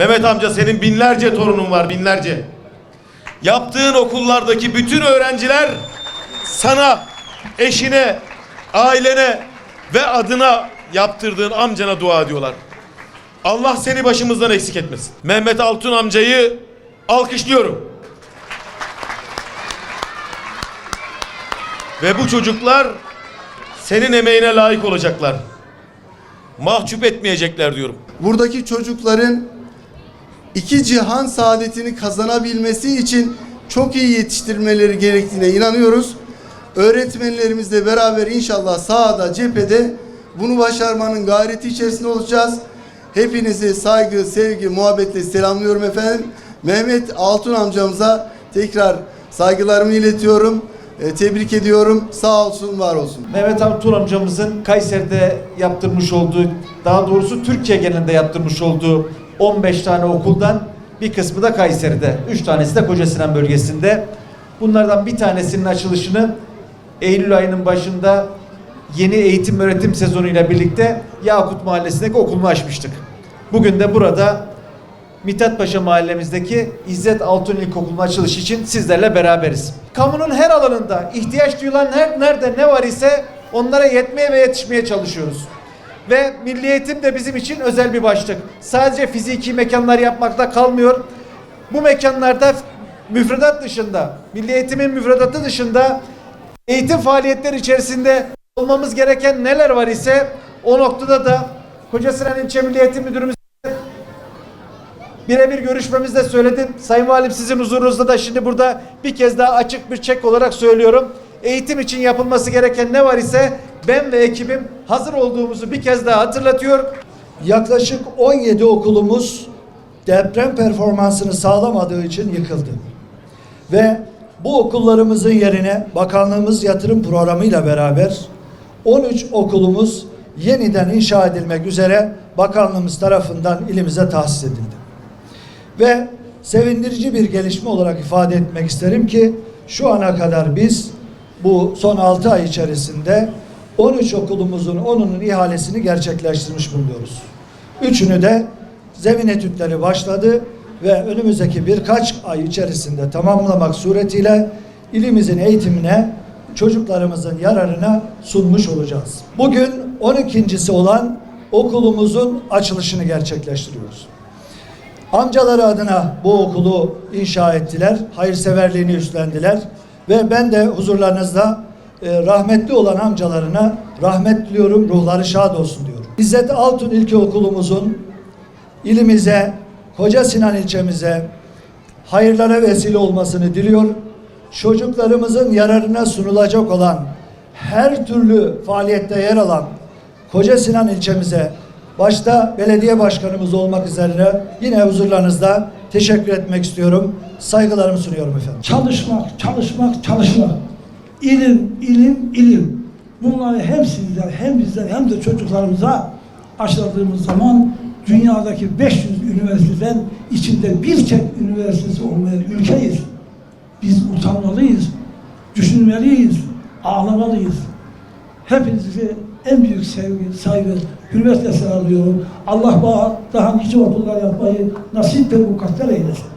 Mehmet amca senin binlerce torunun var binlerce. Yaptığın okullardaki bütün öğrenciler sana, eşine, ailene ve adına yaptırdığın amcana dua ediyorlar. Allah seni başımızdan eksik etmesin. Mehmet Altun amcayı alkışlıyorum. Ve bu çocuklar senin emeğine layık olacaklar. Mahcup etmeyecekler diyorum. buradaki çocukların iki cihan saadetini kazanabilmesi için çok iyi yetiştirmeleri gerektiğine inanıyoruz. Öğretmenlerimizle beraber inşallah sahada, cephede bunu başarmanın gayreti içerisinde olacağız. Hepinizi saygı, sevgi, muhabbetle selamlıyorum efendim. Mehmet Altun amcamıza tekrar saygılarımı iletiyorum. E, tebrik ediyorum. Sağ olsun, var olsun. Mehmet Altun amcamızın Kayseri'de yaptırmış olduğu, daha doğrusu Türkiye genelinde yaptırmış olduğu 15 tane okuldan bir kısmı da Kayseri'de. 3 tanesi de Kocasinan bölgesinde. Bunlardan bir tanesinin açılışını Eylül ayının başında yeni eğitim öğretim sezonuyla birlikte Yakut Mahallesi'ndeki okulunu açmıştık. Bugün de burada Mithat Paşa mahallemizdeki İzzet Altun İlkokulu'nun açılışı için sizlerle beraberiz. Kamunun her alanında ihtiyaç duyulan her nerede ne var ise onlara yetmeye ve yetişmeye çalışıyoruz. Ve milli eğitim de bizim için özel bir başlık. Sadece fiziki mekanlar yapmakta kalmıyor. Bu mekanlarda müfredat dışında, milli eğitimin müfredatı dışında eğitim faaliyetleri içerisinde olmamız gereken neler var ise o noktada da Kocasinan İlçe Milli Eğitim Müdürümüz birebir görüşmemizde söyledim. Sayın Valim sizin huzurunuzda da şimdi burada bir kez daha açık bir çek olarak söylüyorum. Eğitim için yapılması gereken ne var ise ben ve ekibim hazır olduğumuzu bir kez daha hatırlatıyor. Yaklaşık 17 okulumuz deprem performansını sağlamadığı için yıkıldı. Ve bu okullarımızın yerine bakanlığımız yatırım programıyla beraber 13 okulumuz yeniden inşa edilmek üzere bakanlığımız tarafından ilimize tahsis edildi. Ve sevindirici bir gelişme olarak ifade etmek isterim ki şu ana kadar biz bu son 6 ay içerisinde 13 okulumuzun 10'unun ihalesini gerçekleştirmiş bulunuyoruz. Üçünü de zemin etütleri başladı ve önümüzdeki birkaç ay içerisinde tamamlamak suretiyle ilimizin eğitimine çocuklarımızın yararına sunmuş olacağız. Bugün 12.si olan okulumuzun açılışını gerçekleştiriyoruz. Amcaları adına bu okulu inşa ettiler. Hayırseverliğini üstlendiler. Ve ben de huzurlarınızda e, rahmetli olan amcalarına rahmet diliyorum. Ruhları şad olsun diyorum. İzzet Altun İlkokulumuzun ilimize, Koca Sinan ilçemize hayırlara vesile olmasını diliyor. Çocuklarımızın yararına sunulacak olan her türlü faaliyette yer alan Koca Sinan ilçemize başta belediye başkanımız olmak üzere yine huzurlarınızda teşekkür etmek istiyorum. Saygılarımı sunuyorum efendim. çalışmak, çalışmak, çalışmak. İlim, ilim, ilim. Bunları hem sizler, hem bizler, hem de çocuklarımıza aşıladığımız zaman dünyadaki 500 üniversiteden içinde bir tek üniversitesi olmayan ülkeyiz. Biz utanmalıyız, düşünmeliyiz, ağlamalıyız. Hepinizi en büyük sevgi, saygı, hürmetle selamlıyorum. Allah bana daha nice okullar yapmayı nasip ve mukadder eylesin.